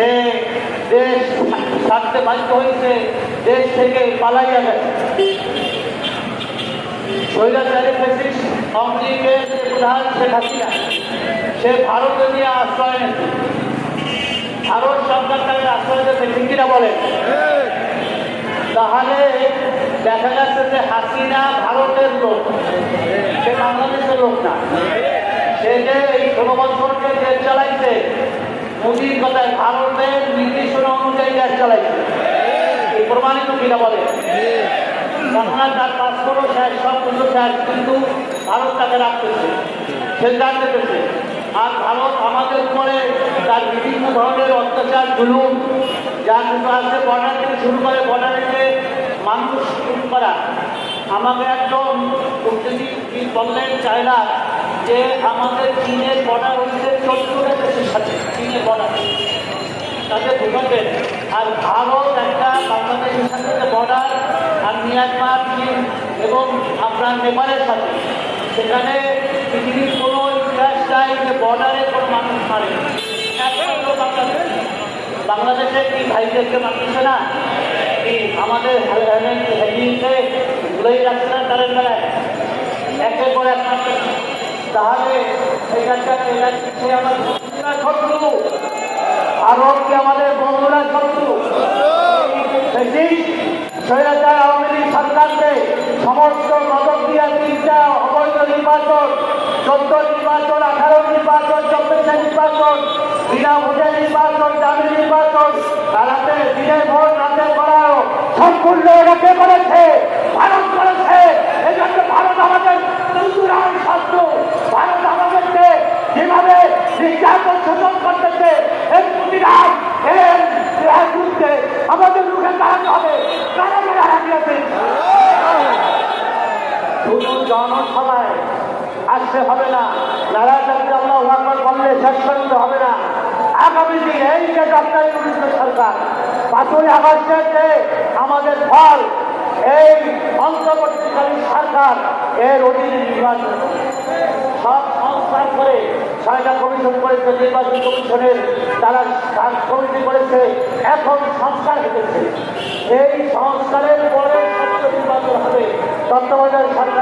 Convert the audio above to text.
সে দেশ ছাড়তে বাধ্য হয়েছে, দেশ থেকে পালাইয়া গেছে স্বৈরাচারী ফেসিস আওয়ামী লীগের প্রধান শেখ সে ভারতে নিয়ে আশ্রয় নেছে ভারত সরকার তাকে আশ্রয় দিতে ঠিক কিনা বলে তাহলে দেখা যাচ্ছে যে হাসিনা ভারতের লোক, সে বাংলাদেশের লোক না। সে যে এই ষোলো বছরকে দেশ চালাইছে মোদীর কথায় ভারতের নির্দেশনা অনুযায়ী দেশ চালাইছে এই প্রমাণিত কিনা বলে। তার পাসপোর্টও শেষ সব কিছু শেষ, কিন্তু ভারত তাকে রাখতেছে সে জানতে আর ভারত আমাদের উপরে তার বিভিন্ন ধরনের অত্যাচার, জুলুম, যা কিছু আছে বর্ডার থেকে শুরু করে বর্ডারে যে মানুষ শুরু করা, আমাকে একজন কূটনীতিবিদ বললেন চায়না, যে আমাদের চীনের বর্ডার বর্ডার তাদের আর ভারত একটা বাংলাদেশের সাথে বর্ডার আর মিয়ানমার চীন এবং আপনার নেপালের সাথে সেখানে পৃথিবীর কোনো ইতিহাস নাই যে বর্ডারে কোনো মানুষ মারে বাংলাদেশে কি ভাইদেরকে মারতেছে না কি আমাদের হেলিতে ভুলেই রাখছে না তাদের একের পর এক মারতেছে। তাহলে এখানকার এলাকা আমার বন্ধুরা শত্রু ভারত কি আমাদের বন্ধুরা শত্রু স্বৈরাচার আওয়ামী লীগ সরকারকে সমস্ত নজরদিয়া তিনটা অবৈধ নির্বাচন চোদ্দ নির্বাচন আঠারো নির্বাচন চব্বিশে নির্বাচন বিনা ভোটে নির্বাচন দাবি নির্বাচন রাতে দিনের ভোট রাতে করাও সম্পূর্ণ এটাকে করেছে ভারত করেছে এই জন্য ভারত আমাদের বন্ধুরাই শত্রু ভারত আমাদেরকে যেভাবে নির্যাতন শোষণ করতেছে, এই প্রতিরাম এর এর বিরুদ্ধে আমাদের মুখে দাঁড়াতে হবে। কারা কারা হারিয়েছে শুধু জনসভায় আসতে হবে না। নারায়ণ চাকরি আল্লাহ আকবর বললে শেষ করতে হবে না। আগামী দিন এই যে ডক্টর ইউনিট সরকার, পাঁচই আগস্টের যে আমাদের ফল, এই অন্তর্বর্তীকালীন সরকার এর অধীনে নির্বাচন সব সংস্কার করে ছয়টা কমিশন করেছে, নির্বাচন কমিশনের তারা কাজ কমিটি করেছে, এখন সংস্কার ঘটেছে এই সংস্কারের পরে নির্বাচন হবে, তত্ত্বাবধায়ক সরকারের